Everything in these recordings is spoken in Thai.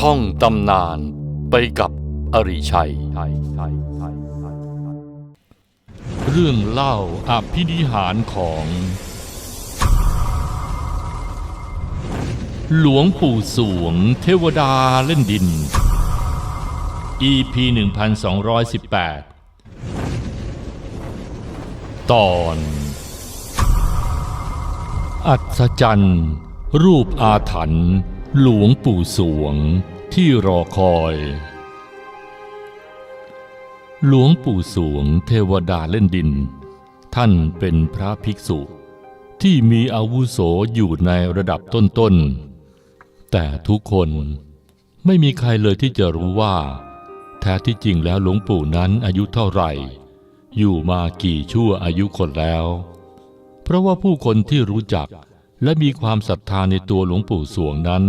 ท่องตำนานไปกับอริชัย เรื่องเล่าอภินิหารของ หลวงปู่สวงเทวดาเล่นดิน EP 1218 ตอน อัศจรรย์ รูปอาถรรพ์ หลวงปู่สวงที่รอคอย หลวงปู่สวงเทวดาเล่นดิน ท่านเป็นพระภิกษุ ที่มีอาวุโสอยู่ในระดับต้นๆ แต่ทุกคนไม่มีใครเลยที่จะรู้ว่า แท้ที่จริงแล้วหลวงปู่นั้นอายุเท่าไหร่ อยู่มากี่ชั่วอายุคนแล้ว เพราะว่าผู้คนที่รู้จัก และมีความศรัทธาในตัวหลวงปู่สวงนั้น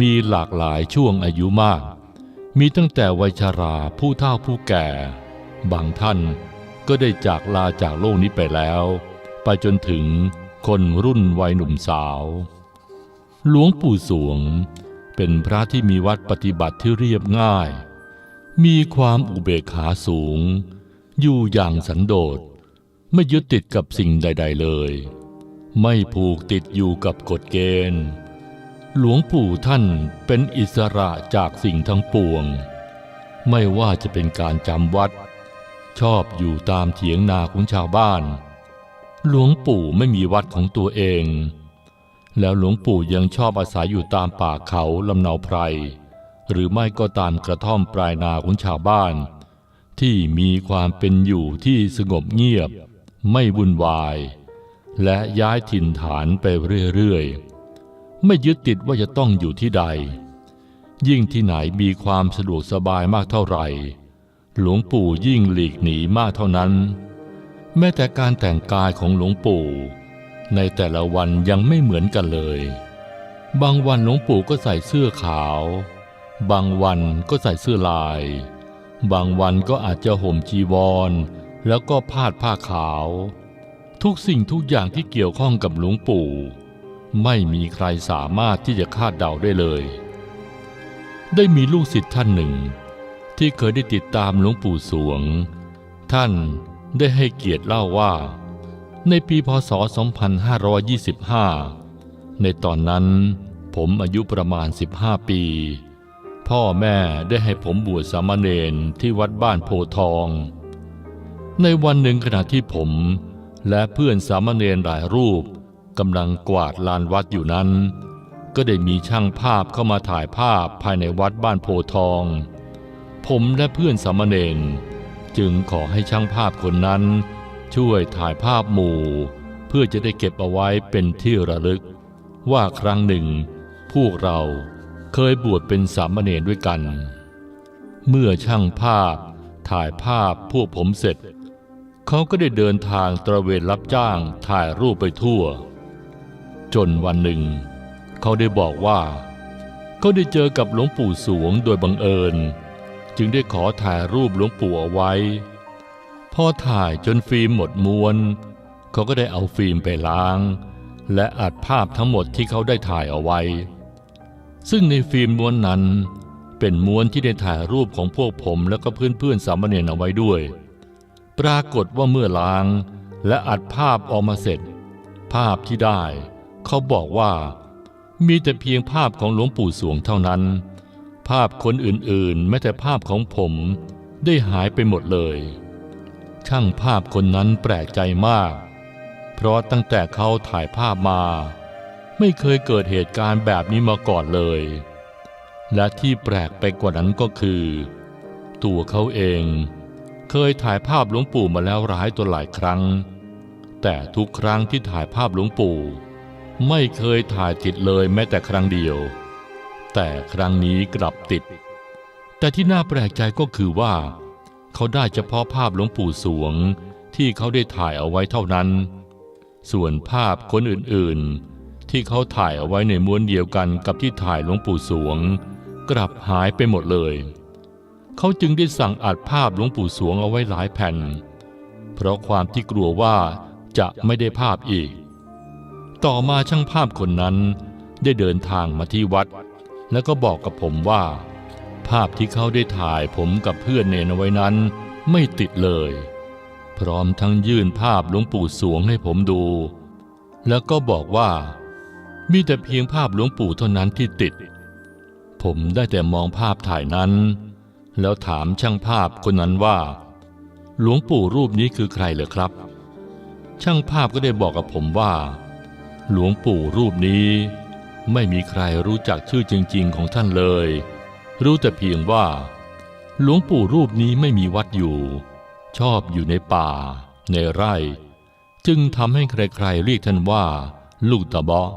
มีหลากหลายช่วงอายุมาก มีตั้งแต่วัยชาราผู้เฒ่าผู้แก่ บางท่านก็ได้จากลาจากโลกนี้ไปแล้ว ไปจนถึงคนรุ่นวัยหนุ่มสาว หลวงปู่สวงเป็นพระที่มีวัดปฏิบัติที่เรียบง่าย มีความอุเบกขาสูง อยู่อย่างสันโดษ ไม่ยึดติดกับสิ่งใด ๆ เลย ไม่ผูกติดอยู่กับกฎเกณฑ์ หลวงปู่ท่านเป็นอิสระจากสิ่งทั้งปวง ไม่ว่าจะเป็นการจำวัด ชอบอยู่ตามเถียงนาของชาวบ้าน หลวงปู่ไม่มีวัดของตัวเอง แล้วหลวงปู่ยังชอบอาศัยอยู่ตามป่าเขาลำเนาไพร หรือไม่ก็ตามกระท่อมปลายนาของชาวบ้าน ที่มีความเป็นอยู่ที่สงบเงียบ ไม่วุ่นวาย และย้ายถิ่นฐานไปเรื่อยๆ ไม่ยึดติดว่าจะต้องอยู่ที่ใด ยิ่งที่ไหนมีความสะดวกสบายมากเท่าไหร่ หลวงปู่ยิ่งหลีกหนีมากเท่านั้น แม้แต่การแต่งกายของหลวงปู่ ในแต่ละวันยังไม่เหมือนกันเลย บางวันหลวงปู่ก็ใส่เสื้อขาว บางวันก็ใส่เสื้อลาย บางวันก็อาจจะห่มจีวร แล้วก็พาดผ้าขาว ทุกสิ่งทุกอย่างที่เกี่ยวข้องกับหลวงปู่ ไม่มีใครสามารถที่จะคาดเดาได้เลย ได้มีลูกศิษย์ท่านหนึ่ง ที่เคยได้ติดตามหลวงปู่สวง ท่านได้ให้เกียรติเล่าว่า ในปีพศ 2525 ในตอนนั้นผมอายุประมาณ 15 ปี พ่อแม่ได้ให้ผมบวชสามเณรที่วัดบ้านโพทอง ในวันหนึ่งขณะที่ผม และเพื่อนสามเณรหลายรูปกำลังกวาดลานวัดอยู่นั้น ก็ได้มีช่างภาพเข้ามาถ่ายภาพภายในวัดบ้านโพทอง ผมและเพื่อนสามเณรจึงขอให้ช่างภาพคนนั้น ช่วยถ่ายภาพหมู่ เพื่อจะได้เก็บเอาไว้เป็นที่ระลึก ว่าครั้งหนึ่ง พวกเราเคยบวชเป็นสามเณรด้วยกัน เมื่อช่างภาพถ่ายภาพพวกผมเสร็จ เขาก็ได้เดินทางตระเวนรับจ้างถ่ายรูปไปทั่ว จนวันหนึ่ง เขาได้บอกว่า เขาได้เจอกับหลวงปู่สวงโดยบังเอิญ จึงได้ขอถ่ายรูปหลวงปู่เอาไว้ พอถ่ายจนฟิล์มหมดม้วน เขาก็ได้เอาฟิล์มไปล้าง และอัดภาพทั้งหมดที่เขาได้ถ่ายเอาไว้ ซึ่งในฟิล์มม้วนนั้นเป็นม้วนที่ได้ถ่ายรูปของพวกผมแล้วก็เพื่อนๆสามเณรเอาไว้ด้วย ปรากฏว่าเมื่อล้างและอัดภาพออกมาเสร็จ ภาพที่ได้ เขาบอกว่า มีแต่เพียงภาพของหลวงปู่สวงเท่านั้น ภาพคนอื่นๆ แม้แต่ภาพของผมได้หายไปหมดเลย ช่างภาพคนนั้นแปลกใจมาก เพราะตั้งแต่เขาถ่ายภาพมา ไม่เคยเกิดเหตุการณ์แบบนี้มาก่อนเลย และที่แปลกไปกว่านั้นก็คือ ตัวเขาเอง เคยถ่ายภาพหลวงปู่มาแล้วหลายตัวหลายครั้ง แต่ทุกครั้งที่ถ่ายภาพหลวงปู่ ไม่เคยถ่ายติดเลยแม้แต่ครั้งเดียว แต่ครั้งนี้กลับติด แต่ที่น่าแปลกใจก็คือว่า เขาได้เฉพาะภาพหลวงปู่สวงที่เขาได้ถ่ายเอาไว้เท่านั้น ส่วนภาพคนอื่นๆ ที่เขาถ่ายเอาไว้ในม้วนเดียวกันกับที่ถ่ายหลวงปู่สวง กลับหายไปหมดเลย เขาจึงได้สั่งอัดภาพหลวงปู่สวงเอาไว้หลายแผ่น เพราะความที่กลัวว่าจะไม่ได้ภาพอีก ต่อมาช่างภาพคนนั้นได้เดินทางมาที่วัด แล้วก็บอกกับผมว่า ภาพที่เขาได้ถ่ายผมกับเพื่อนเนนเอาไว้นั้นไม่ติดเลย พร้อมทั้งยื่นภาพหลวงปู่สวงให้ผมดู แล้วก็บอกว่า มีแต่เพียงภาพหลวงปู่เท่านั้นที่ติด ผมได้แต่มองภาพถ่ายนั้น แล้วถามช่างภาพคนนั้นว่า หลวงปู่รูปนี้คือใครเหรอครับ ช่างภาพก็ได้บอกกับผมว่า หลวงปู่รูปนี้ ไม่มีใครรู้จักชื่อจริง ๆ ของท่านเลย รู้แต่เพียงว่า หลวงปู่รูปนี้ไม่มีวัดอยู่ ชอบอยู่ในป่า ในไร่ จึงทำให้ใครๆเรียกท่านว่า ลูกตะเบาะ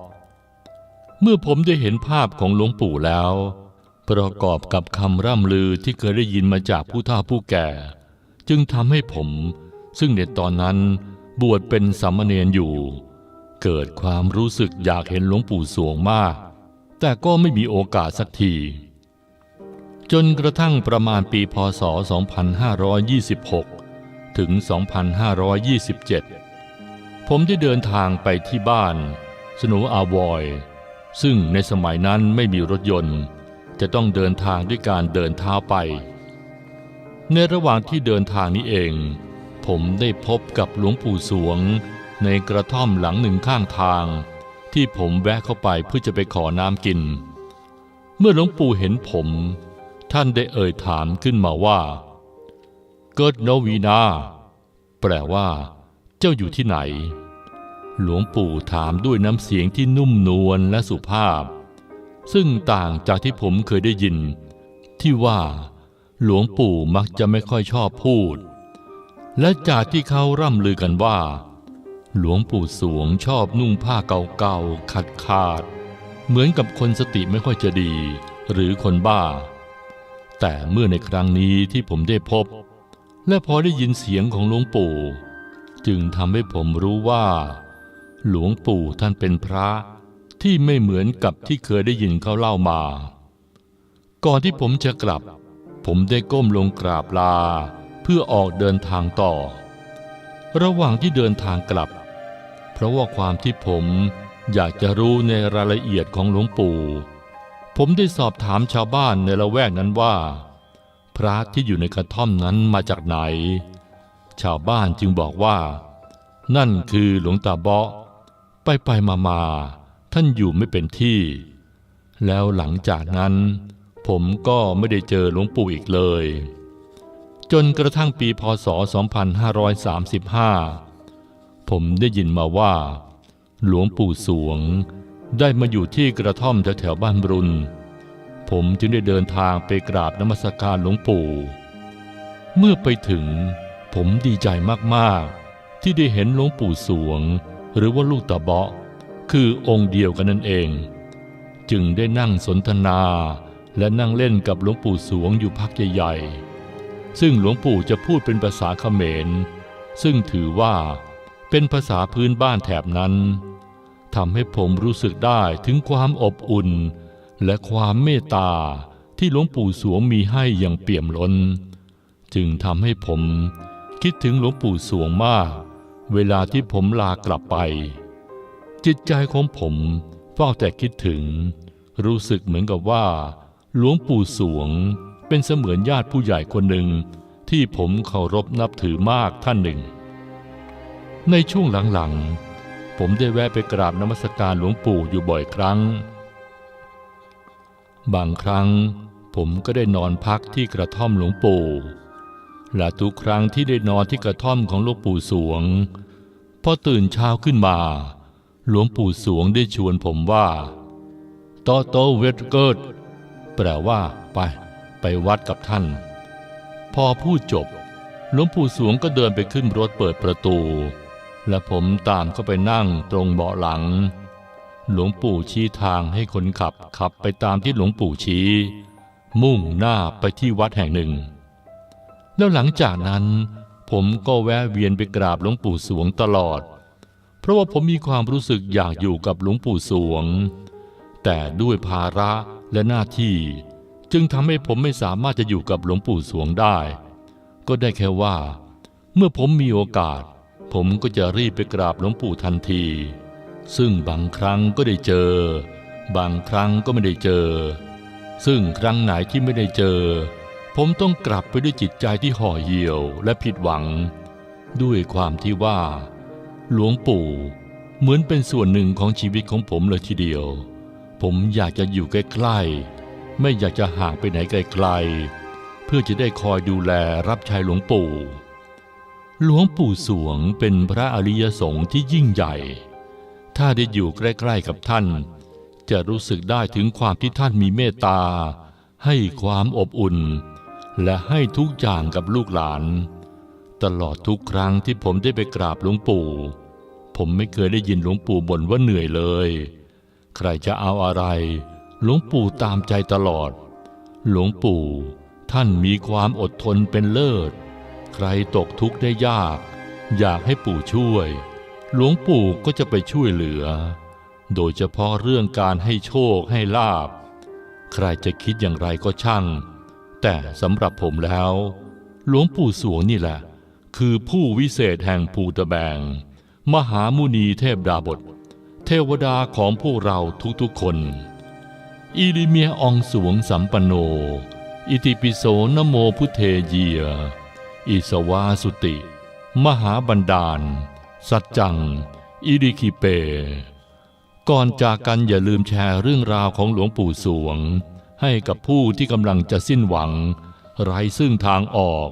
เมื่อผมได้เห็นภาพของหลวงปู่แล้ว ประกอบกับคำร่ำลือที่เคยได้ยินมาจากผู้เฒ่าผู้แก่ จึงทำให้ผม ซึ่งในตอนนั้นบวชเป็นสามเณรอยู่ เกิดความรู้สึกอยากเห็นหลวงปู่สวงมาก แต่ก็ไม่มีโอกาสสักที จนกระทั่งประมาณปีพศ 2526 ถึง 2527 ผมได้เดินทางไปที่บ้าน สนว์อาวอย ซึ่งในสมัยนั้นไม่มีรถยนต์ จะต้องเดินทางด้วยการเดินเท้าไป ในระหว่างที่เดินทางนี้เอง ผมได้พบกับหลวงปู่สวง ในกระท่อมหลังหนึ่งข้างทาง ที่ผมแวะเข้าไปเพื่อจะไปขอน้ำกิน เมื่อหลวงปู่เห็นผม ท่านได้เอ่ยถามขึ้นมาว่า เกิดโนวีนา แปลว่า เจ้าอยู่ที่ไหน หลวงปู่ถามด้วยน้ำเสียงที่นุ่มนวลและสุภาพ ซึ่งต่างจากที่ผมเคยได้ยิน ที่ว่าหลวงปู่มักจะไม่ค่อยชอบพูด และจากที่เขาร่ำลือกันว่า หลวงปู่สวงชอบนุ่งผ้าเก่าๆขาดขาดๆเหมือนกับคนสติไม่ค่อยจะดี หรือคนบ้า แต่เมื่อในครั้งนี้ที่ผมได้พบ และพอได้ยินเสียงของหลวงปู่ จึงทำให้ผมรู้ว่า หลวงปู่ท่านเป็นพระ ที่ไม่เหมือนกับที่เคยได้ยินเขาเล่ามา ก่อนที่ผมจะกลับ ผมได้ก้มลงกราบลา เพื่อออกเดินทางต่อ ระหว่างที่เดินทางกลับ เพราะว่าความที่ผมอยากจะรู้ในรายละเอียดของหลวงปู่ ผมได้สอบถามชาวบ้านในละแวกนั้นว่า พระที่อยู่ในกระท่อมนั้นมาจากไหน ชาวบ้านจึงบอกว่า นั่นคือหลวงตาเบาะไปไปมามา ท่านอยู่ไม่เป็นที่ แล้วหลังจากนั้น ผมก็ไม่ได้เจอหลวงปู่อีกเลย จนกระทั่งปีพศ 2535 ผมได้ยินมาว่า หลวงปู่สวงได้มาอยู่ที่กระท่อมแถวๆบ้านบรุนผมจึงได้เดินทางไปกราบนมัสการหลวงปู่ เมื่อไปถึง ผมดีใจมากๆ ที่ได้เห็นหลวงปู่สวง หรือว่าลูกตาเบาะ คือองค์เดียวกันนั่นเอง จึงได้นั่งสนทนาและนั่งเล่นกับหลวงปู่สวงอยู่พักใหญ่ๆ ซึ่งหลวงปู่จะพูดเป็นภาษาเขมร ซึ่งถือว่าเป็นภาษาพื้นบ้านแถบนั้นทำให้ผมรู้สึกได้ถึงความอบอุ่น และความเมตตาที่หลวงปู่สวงมีให้อย่างเปี่ยมล้น จึงทำให้ผมคิดถึงหลวงปู่สวงมาก เวลาที่ผมลากลับไป จิตใจของผมเฝ้าแต่คิดถึง รู้สึกเหมือนกับว่า หลวงปู่สวงเป็นเสมือนญาติผู้ใหญ่คนหนึ่ง ที่ผมเคารพนับถือมากท่านหนึ่ง ในช่วงหลังๆ ผมได้แวะไปกราบนมัสการหลวงปู่อยู่บ่อยครั้ง บางครั้งผมก็ได้นอนพักที่กระท่อมหลวงปู่และทุกครั้งที่ได้นอนที่กระท่อมของหลวงปู่สวง พอตื่นเช้าขึ้นมา หลวงปู่สวงได้ชวนผมว่าโตโตเวทเกิดแปลว่า ไป ไปวัดกับท่าน พอพูดจบ หลวงปู่สวงก็เดินไปขึ้นรถเปิดประตู และผมตามเข้าไปนั่งตรงเบาะหลัง หลวงปู่ชี้ทางให้คนขับขับไปตามที่หลวงปู่ชี้ มุ่งหน้าไปที่วัดแห่งหนึ่ง แล้วหลังจากนั้น ผมก็แวะเวียนไปกราบหลวงปู่สวงตลอด ราะว่าผมมีความรู้สึกอยากอยู่กับหลวงปู่สวง แต่ด้วยภาระและหน้าที่ จึงทำให้ผมไม่สามารถจะอยู่กับหลวงปู่สวงได้ ก็ได้แค่ว่า เมื่อผมมีโอกาส ผมก็จะรีบไปกราบหลวงปู่ทันที ซึ่งบางครั้งก็ได้เจอ บางครั้งก็ไม่ได้เจอ ซึ่งครั้งไหนที่ไม่ได้เจอ ผมต้องกลับไปด้วยจิตใจที่ห่อเหี่ยวและผิดหวัง ด้วยความที่ว่า หลวงปู่ เหมือนเป็นส่วนหนึ่งของชีวิตของผมเลยทีเดียว ผมอยากจะอยู่ใกล้ๆ ไม่อยากจะห่างไปไหนไกลๆ เพื่อจะได้คอยดูแลรับใช้หลวงปู่ หลวงปู่สวงเป็นพระอริยสงฆ์ที่ยิ่งใหญ่ ถ้าได้อยู่ใกล้ๆกับท่าน จะรู้สึกได้ถึงความที่ท่านมีเมตตา ให้ความอบอุ่น และให้ทุกอย่างกับลูกหลาน ตลอดทุกครั้งที่ผมได้ไปกราบหลวงปู่ ผมไม่เคยได้ยินหลวงปู่บ่นว่าเหนื่อยเลย ใครจะเอาอะไร หลวงปู่ตามใจตลอด หลวงปู่ท่านมีความอดทนเป็นเลิศ ใครตกทุกข์ได้ยาก อยากให้ปู่ช่วย หลวงปู่ก็จะไปช่วยเหลือ โดยเฉพาะเรื่องการให้โชคให้ลาบ ใครจะคิดอย่างไรก็ช่าง แต่สำหรับผมแล้ว หลวงปู่สวงนี่แหละ คือผู้วิเศษแห่งภูตะแบง มหามุนีเทพดาบท เทวดาของพวกเราทุกๆคน อิริเมียอองสวงสัมปโน อิติปิโสนโมพุเทเยีย อิสวาสุติ มหาบันดาล สัจจัง อิริคิเป ก่อนจากกันอย่าลืมแชร์เรื่องราวของหลวงปู่สวง ให้กับผู้ที่กำลังจะสิ้นหวัง ไร้ซึ่งทางออก